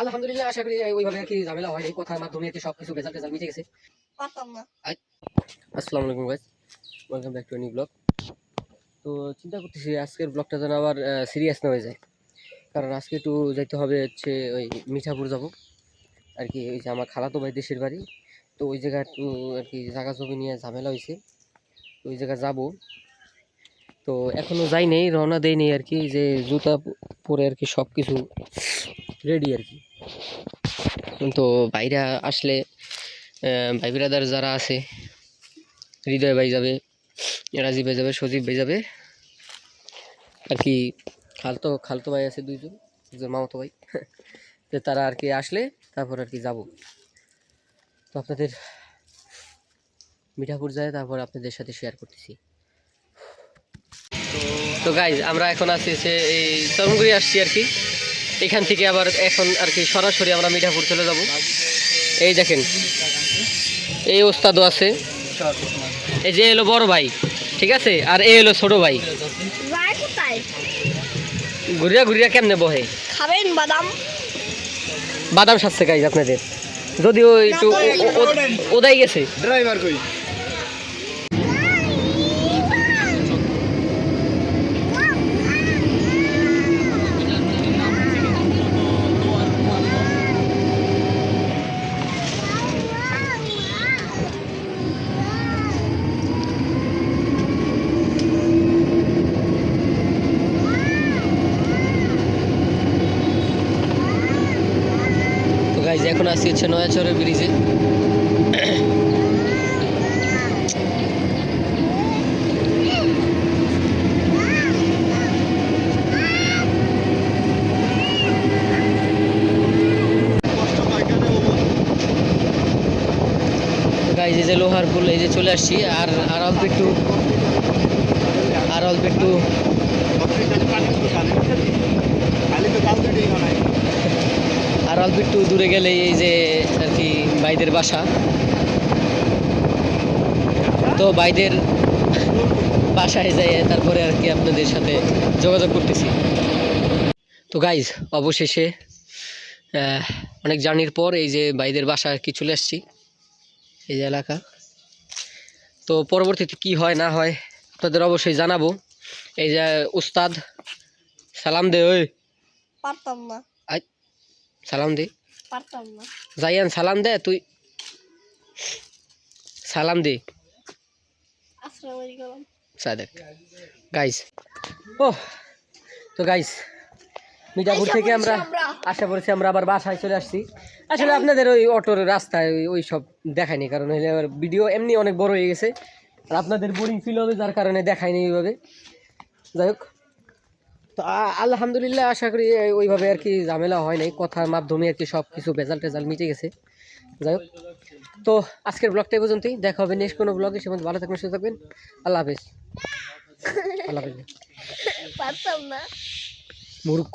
আলহামদুলিল্লাহ আশা করি ওইভাবে আর কি ঝামেলা হয় এই কথার মাধ্যমে কি সবকিছু বেজাল টেজাল মিটে গেছে। আসসালামু আলাইকুম guys welcome back to new vlog তো চিন্তা করতেছি আজকের ব্লগটা যেন আবার সিরিয়াস না হয়ে যায়। কারণ আজকে একটু যাইতে হবে হচ্ছে ওই মিঠাপুর যাব। আর কি ওই যে আমার খালাতো ভাই দেশের বাড়ি। তো ওই জায়গা একটু আর কি জায়গা জমি নিয়ে ঝামেলা হয়েছে। তো ওই জায়গা যাব। তো এখনও যাই নেই রওনা দেই নেই আর কি যে জুতা পরে আর কি সব কিছু রেডি আর কি। তো বাইরে আসলে ভাই ব্রাদার যারা আছে, হৃদয় ভাই যাবে, রাজীব ভাই যাবে, সজীব ভাই যাবে, আর কি খালতো খালতো ভাই আছে দুইজন দুজন মামাতো ভাই। তো তারা আর কি আসলে, তারপর আর কি যাব। তো আপনাদের মিঠাপুর যায়, তারপর আপনাদের সাথে শেয়ার করতেছি। তো গাইজ আমরা এখন আছি এই তরমগুড়ি আসছি আর কি। এখান থেকে আবার এখন আর কি সরাসরি আমরা মিঠাপুর চলে যাব। এই দেখেন এই ওস্তাদও আছে। এই যে এলো বড় ভাই ঠিক আছে? আর এ এলো ছোট ভাই। ঘুরিয়া ঘুরিয়া কেমনে বহে? খাবেন বাদাম? বাদাম সাজছে গাইজ আপনাদের। যদিও একটু ওদাই গেছে। ড্রাইভার কই? এখন আসি হচ্ছে নয়াচরের ব্রিজে। এই যে লোহার পুল, এই যে চলে আসছি, আর আর অল্প একটু আর অল্প একটু খালি তো কাল দুটি নাই আর অল্প একটু দূরে গেলে এই যে আর কি বাইদের বাসা। তো বাইদের বাসায় যাই তারপরে আর কি আপনাদের সাথে যোগাযোগ করতেছি। তো গাইজ অবশেষে অনেক জার্নির পর এই যে বাইদের বাসা আর কি চলে আসছি, এই যে এলাকা। তো পরবর্তীতে কি হয়, না হয়, আপনাদের অবশ্যই জানাব। এই যে, উস্তাদ, সালাম দে, ওই। পারতাম না। সালাম দে। পারতাম না। সালাম দে তুই সালাম দে। আসসালামু আলাইকুম। সাদেক। গাইস ও তো গাইস মিঠাপুর থেকে আমরা। আশা করছি আমরা আবার বাসায় চলে আসছি। আসলে আপনাদের ওই অটোর রাস্তায় ওই- সব দেখায়নি কারণ হলে আমার ভিডিও এমনি অনেক বড় হয়ে গেছে। আর আপনাদের বোরিং ফিল হবে যার কারণে দেখায়নি ওইভাবে। যাই হোক তো আলহামদুলিল্লাহ আশা করি ওইভাবে আর কি ঝামেলা হয় নাই। কথার মাধ্যমে আর কি সব কিছু বেজাল টেজাল মিটে গেছে। যাই হোক। তো আজকের ব্লগটা পর্যন্তই। দেখা হবে নেক্সট কোনো ব্লগে সে ভালো থাকবেন সুস্থ থাকবেন। আল্লাহ হাফিজ। আল্লাহ হাফিজ। না। মূর্খ।